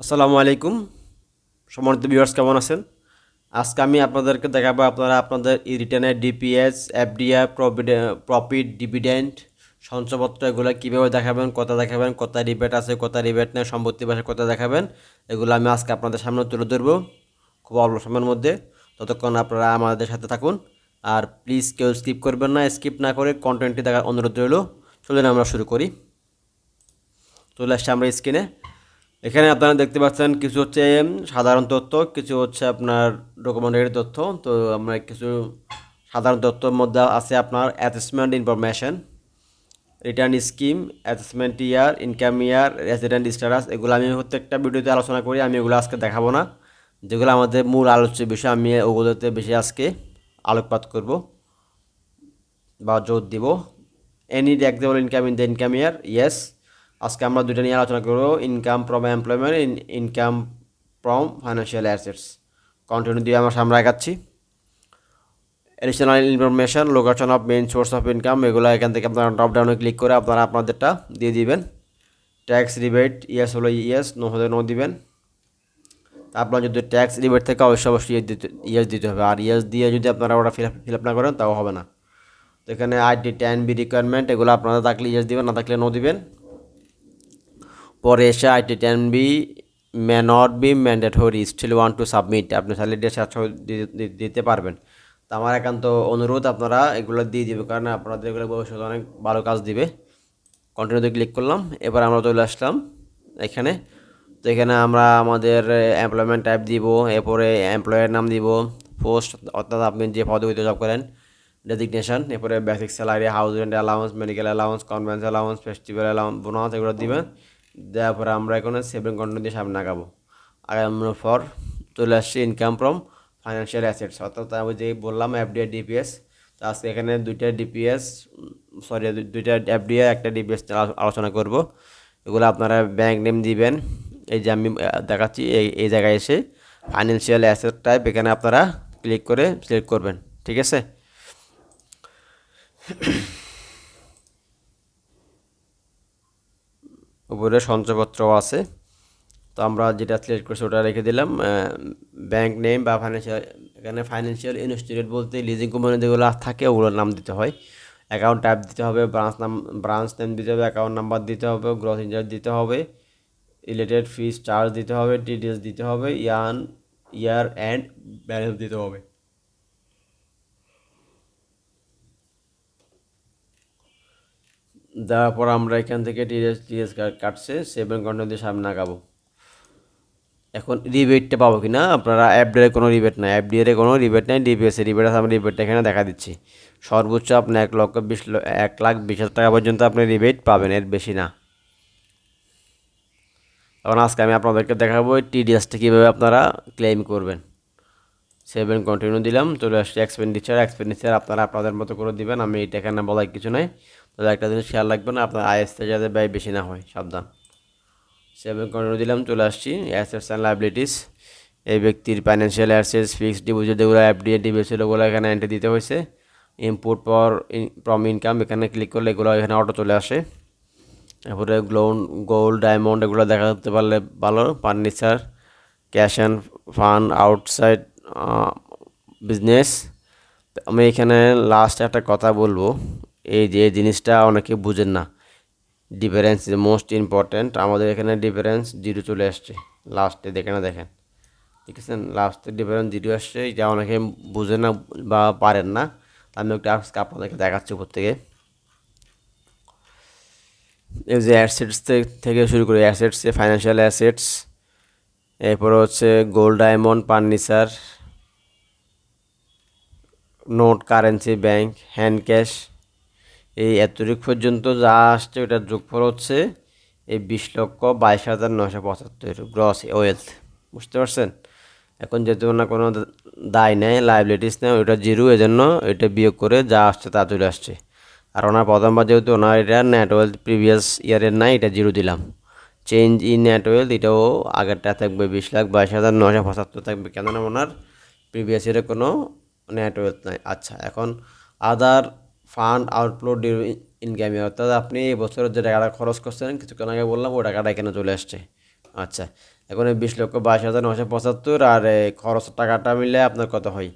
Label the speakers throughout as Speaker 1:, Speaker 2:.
Speaker 1: আসসালামু আলাইকুম। সম্মানিত ভিউয়ার্স কেমন আছেন? আজকে আমি আপনাদেরকে দেখাবো আপনারা আপনাদের ই রিটার্নের ডিপিএস এফডিআর প্রফিট ডিভিডেন্ড সঞ্চয়পত্র, এগুলো কীভাবে দেখাবেন, কত দেখাবেন, কত রিবেট আছে, কত রিবেট নেই, সম্পত্তি বাসে কত দেখাবেন, এগুলো আমি আজকে আপনাদের সামনে তুলে ধরবো খুব অল্প সময়ের মধ্যে। ততক্ষণ আপনারা আমাদের সাথে থাকুন। আর প্লিজ কেউ স্কিপ করবেন না স্কিপ না করে কন্টেন্টটি দেখার অনুরোধ রইল। চলুন আমরা শুরু করি। চলে আসছি আমরা স্ক্রিনে এখানে আপনারা দেখতে পাচ্ছেন কিছু হচ্ছে সাধারণ তথ্য, কিছু হচ্ছে আপনার ডকুমেন্টারি তথ্য। তো আমরা কিছু সাধারণ তথ্যের মধ্যে আছে আপনার assessment information return scheme assessment year income year resident status এগুলো আমি প্রত্যেকটা ভিডিওতে আলোচনা করি, আমি এগুলো আজকে দেখাবো না। যেগুলো আমাদের মূল আলোচ্য বিষয়, আমি ওগুলোতে বেশি আজকে আলোকপাত করব বা জোর দিব। Any taxable income in the income year yes আজকে আমরা দুটো নিয়ে আলোচনা করব income from employment in income from financial assets continue দিয়ে আমরা সামনে আগাচ্ছি। Additional information location of main source of income এগুলো এখান থেকে আপনারা ড্রপ ডাউনে ক্লিক করে আপনারা আপনাদেরটা দিয়ে দিবেন। ট্যাক্স রিবেট ইয়েস হলো ইয়েস নো হলে নো দিবেন। আপনার যদি ট্যাক্স রিবেট থেকে, অবশ্যই অবশ্যই ইয়েস দিতে ইয়েস দিতে হবে। আর ইয়েস দিয়ে যদি আপনারা ওটা ফিল ফিল আপ না করেন, তাও হবে না। তো এখানে আইডি টেন বি রিকোয়ারমেন্ট এগুলো আপনারা থাকলে ইয়েস দিবেন, না থাকলে নো দিবেন। পরে এসে IT ten B may not be mandatory still want to submit আপনি স্যালারি ডে সাতশো দিতে পারবেন। তো আমার একান্ত অনুরোধ আপনারা এগুলো দিয়ে দিবে, কারণ আপনাদের এগুলো ভবিষ্যতে অনেক ভালো কাজ দিবে। কন্টিনিউতে ক্লিক করলাম, এবার আমরা চলে আসলাম এখানে। তো এখানে আমরা আমাদের এমপ্লয়মেন্ট টাইপ দিব, এরপরে এমপ্লয়ের নাম দিব পোস্ট অর্থাৎ আপনি যে পদবিতে জব করেন ডেজিগনেশন এরপরে basic salary house rent allowance medical allowance conveyance allowance festival allowance bonus এগুলো দিবেন দেওয়ার পরে আমরা এখানে সেভিং কন্টিনিউ দিয়ে সামনে আগাবো। আগানোর পর চলে আসছে ইনকাম ফ্রম ফাইন্যান্সিয়াল অ্যাসেটস অর্থাৎ আমি যে বললাম এফডিআই ডিপিএস তো আজকে এখানে দুইটা ডিপিএস সরি দুইটা এফডিআই একটা ডিপিএস আলোচনা করব। এগুলো আপনারা ব্যাংক নেম দিবেন। এই যে আমি দেখাচ্ছি, এই এই জায়গায় এসে ফাইন্যান্সিয়াল অ্যাসেট টাইপ এখানে আপনারা ক্লিক করে সিলেক্ট করবেন। ঠিক আছে? উপরে সঞ্চয়পত্র আছে। তো আমরা যেটা সিলেক্ট করছি ওটা রেখে দিলাম। ব্যাংক নেম বা ফাইন্যান্সিয়াল এখানে ফাইন্যান্সিয়াল ইনস্টিটিউট বলতে লিজিং কোম্পানি যেগুলো থাকে ওগুলোর নাম দিতে হয়। অ্যাকাউন্ট টাইপ দিতে হবে ব্রাঞ্চ নাম ব্রাঞ্চ নেম দিতে হবে অ্যাকাউন্ট নাম্বার দিতে হবে গ্রোথ ইনচার্জ দিতে হবে রিলেটেড ফিস চার্জ দিতে হবে ডিটেলস দিতে হবে ইয়ান ইয়ার অ্যান্ড ব্যালেন্স দিতে হবে। দেওয়ার পর আমরা এখান থেকে টিএস টিএস কাটছে সেভেন কন্টেন্ট দিয়ে সামনে আগাবো। এখন রিবেটটা পাবো কি না আপনারা অ্যাপডিএর কোনো রিবেট নাই। অ্যাপডিএর কোনো রিবেট নাই ডিপিএসের রিবেট আছে আমি রিবেটটা এখানে দেখা দিচ্ছি। সর্বোচ্চ আপনি এক লক্ষ বিশ এক লাখ বিশ হাজার টাকা পর্যন্ত আপনি রিবেট পাবেন, এর বেশি না। এখন আজকে আমি আপনাদেরকে দেখাবো টিডিএসটা কীভাবে আপনারা ক্লেম করবেন। সেভেন কন্টিনিউ দিলাম, চলে আসছে এক্সপেন্ডিচার এক্সপেন্ডিচার আপনারা আপনাদের মতো করে দিবেন, আমি এটা এখানে বলার কিছু নাই। তাহলে একটা জিনিস খেয়াল রাখবেন, আপনার আইএসতে যাতে ব্যয় বেশি না হয়, সাবধান। সেভিং কন্টিনিউ দিলাম, চলে আসছি। অ্যাসেটস অ্যান্ড লাইবিলিটিস এই ব্যক্তির ফাইন্যান্সিয়াল অ্যাসেটস ফিক্সড ডিপোজিট যেগুলো এফডিএ ডিবিএসএল ওগুলো এখানে এন্ট্রি দিতে হয়েছে। ইনপুট পর ফ্রম ইনকাম এখানে ক্লিক করলে এগুলো এখানে অটো চলে আসে। তারপরে গ্লোন গোল্ড ডায়মন্ড এগুলো দেখা যেতে পারলে ভালো। Furniture cash and fund outside business আমি এখানে লাস্ট একটা কথা বলব। এই যে জিনিসটা অনেকে বুঝেন না। ডিফারেন্স ইজ মোস্ট ইম্পর্ট্যান্ট আমাদের এখানে ডিফারেন্স জিরো চলে আসছে। লাস্টে দেখে না, দেখেন। ঠিক আছে লাস্টে ডিফারেন্স জিরো আসছে। যা অনেকে বুঝে না বা পারেন না। আমি একটা আজকে আপনাদেরকে দেখাচ্ছি উপর থেকে। এই যে অ্যাসেটস থেকে শুরু করে। অ্যাসেটস ফাইন্যান্সিয়াল অ্যাসেটস এরপর হচ্ছে gold diamond furniture note currency bank hand cash এই এতটুক পর্যন্ত যা আসছে ওটার যোগফল হচ্ছে এই বিশ লক্ষ বাইশ হাজার নশো পঁচাত্তর গ্রস ওয়েলথ বুঝতে পারছেন? এখন যেহেতু না কোনো দায় নেই লাইবিলিটিস নেই ওটা জিরো, এজন্য এটা বিয়োগ করে যা আসছে তা চলে আসছে। আর ওনার প্রথমবার যেহেতু ওনার এটা নেট ওয়েলথ প্রিভিয়াস ইয়ারের নাই, এটা জিরো দিলাম। চেঞ্জ ইন নেট ওয়েলথ এটাও আগেরটা থাকবে বিশ লাখ বাইশ হাজার নশো পঁচাত্তর থাকবে। কেননা ওনার প্রিভিয়াস ইয়ারে কোনো নেট ওয়েলথ নাই। আচ্ছা এখন আদার ফান্ড আউটফ্লো ইনকাম অর্থাৎ আপনি এই বছরের যে টাকাটা খরচ করছেন, কিছুক্ষণ আগে বললাম, ওই টাকাটা এখানে চলে আসছে। আচ্ছা এখন এই বিশ লক্ষ বাইশ হাজার নশো পঁচাত্তর আর খরচ টাকাটা মিলে আপনার কত হয়?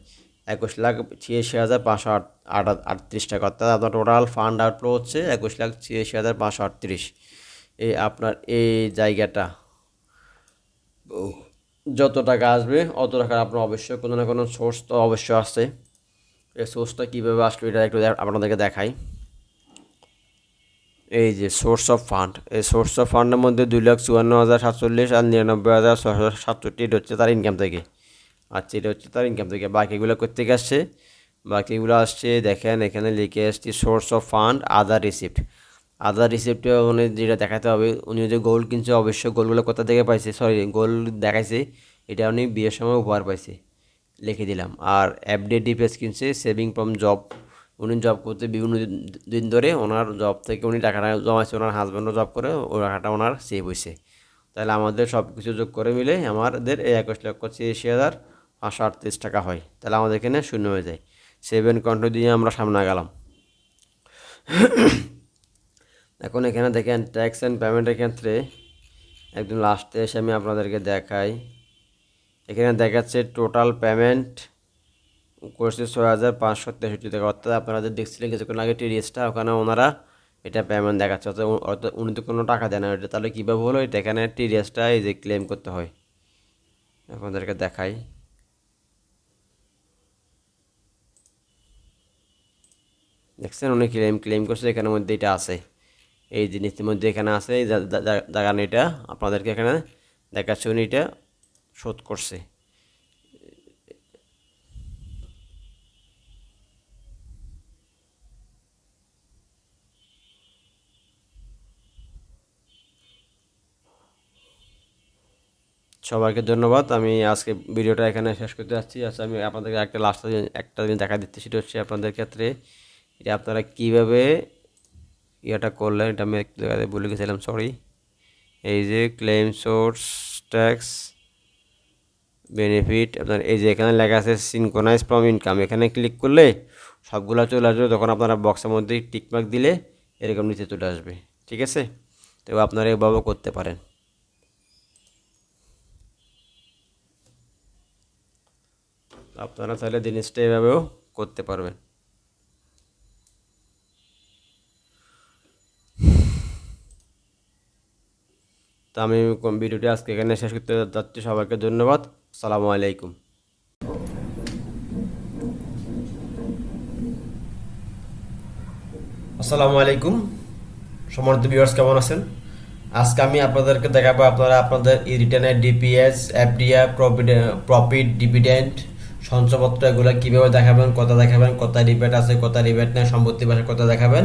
Speaker 1: একুশ লাখ ছিয়াশি হাজার পাঁচশো আট আট, আটত্রিশ টাকা। অর্থাৎ আপনার টোটাল ফান্ড আউটফ্লো হচ্ছে একুশ লাখ ছিয়াশি হাজার পাঁচশো আটত্রিশ। এই আপনার এই জায়গাটা, যত টাকা আসবে, অত টাকা আপনার অবশ্যই কোনো না কোনো সোর্স তো অবশ্যই আসছে। এই সোর্সটা কীভাবে আসলো এটা একটু আপনাদেরকে দেখাই। এই যে সোর্স অফ ফান্ড এই সোর্স অফ ফান্ডের মধ্যে দুই লাখ চুয়ান্ন হাজার সাতচল্লিশ আর নিরানব্বই হাজার ছশো সাতষট্টি এটা হচ্ছে তার ইনকাম থেকে। আচ্ছা এটা হচ্ছে তার ইনকাম থেকে। বাকিগুলো কোথেকে আসছে? বাকিগুলো আসছে, দেখেন এখানে লিখে আসছে source of fund other receipt other রিসিপ্টে উনি যেটা দেখাতে হবে, উনি যে গোল্ড কিনছে, অবশ্যই গোল্ডগুলো কোথা থেকে পাইছে? সরি গোল্ড দেখাইছে, এটা উনি বিয়ের সময় উপহার পাইছে। লিখে দিলাম। আর এফডি ডিপিএস কিনছে সেভিং ফ্রম জব উনি জব করতে বিভিন্ন দিন- ধরে ওনার জব থেকে উনি টাকাটা জমাইছে, ওনার হাজব্যান্ডও জব করে ওই টাকাটা ওনার সেভ হয়েছে তাহলে আমাদের সব কিছু যোগ করে মিলে আমাদের এই একুশ লক্ষ ছিয়াশি হাজার পাঁচশো আটত্রিশ টাকা হয়। তাহলে আমাদের এখানে শূন্য হয়ে যায়। সেভেন কন্ট দিয়ে আমরা সামনে গেলাম। এখন এখানে দেখেন ট্যাক্স অ্যান্ড পেমেন্টের ক্ষেত্রে একদম লাস্টে এসে আমি আপনাদেরকে দেখাই। এখানে দেখাচ্ছে টোটাল পেমেন্ট করছে ছয় হাজার পাঁচশো তেষট্টি টাকা। অর্থাৎ আপনারা যে দেখছিলেন কিছুক্ষণ আগে টিডিএসটা ওখানে ওনারা এটা পেমেন্ট দেখাচ্ছে। অর্থাৎ অর্থাৎ উনি তো কোনো টাকা দেয় না। এটা তাহলে কীভাবে হলো? এটা এখানে টিডিএসটা এই যে ক্লেম করতে হয়। আপনাদেরকে দেখাই। দেখছেন উনি ক্লেম ক্লেম করছে এখানের মধ্যে এটা আছে। এই জিনিসের মধ্যে এখানে আছে এই জায়গা এটা আপনাদেরকে এখানে দেখাচ্ছে উনি এটা। শোধ করছে। সবাইকে ধন্যবাদ। আমি আজকে ভিডিওটা এখানে শেষ করতে যাচ্ছি। আচ্ছা আমি আপনাদেরকে একটা লাস্ট একটা জিনিস দেখা দিচ্ছি, সেটা হচ্ছে আপনাদের ক্ষেত্রে এটা আপনারা কীভাবে ইয়েটা করলেন, এটা আমি ভুলে গেছিলাম সরি এই যে ক্লেম সোর্স ট্যাক্স বেনিফিট আপনার এই যে এখানে লেখা আছে সিনকোনাইজ ফ্রম ইনকাম এখানে ক্লিক করলে সবগুলো চলে আসবে, তখন আপনারা বক্সের মধ্যে টিকমার্ক দিলে এরকম নিচে চলে আসবে, ঠিক আছে? তো আপনারা এভাবে করতে পারেন। আপনারা তাহলে জিনিসটা এভাবেও করতে পারবেন। তো আমি ভিডিওটি আজকে এখানে শেষ করতে যাচ্ছি, সবাইকে ধন্যবাদ। আসসালামু আলাইকুম। আসসালামু আলাইকুম। সম্মানিত ভিউয়ার্স কেমন আছেন? আজকে আমি আপনাদেরকে দেখাবো আপনারা আপনাদের ই রিটার্নের ডিপিএস এফডিআর প্রফিট ডিভিডেন্ড সঞ্চয়পত্র, এগুলো কীভাবে দেখাবেন, কত দেখাবেন, কত রিবেট আছে, কত রিবেট নেই সম্পত্তি পাশে কত দেখাবেন।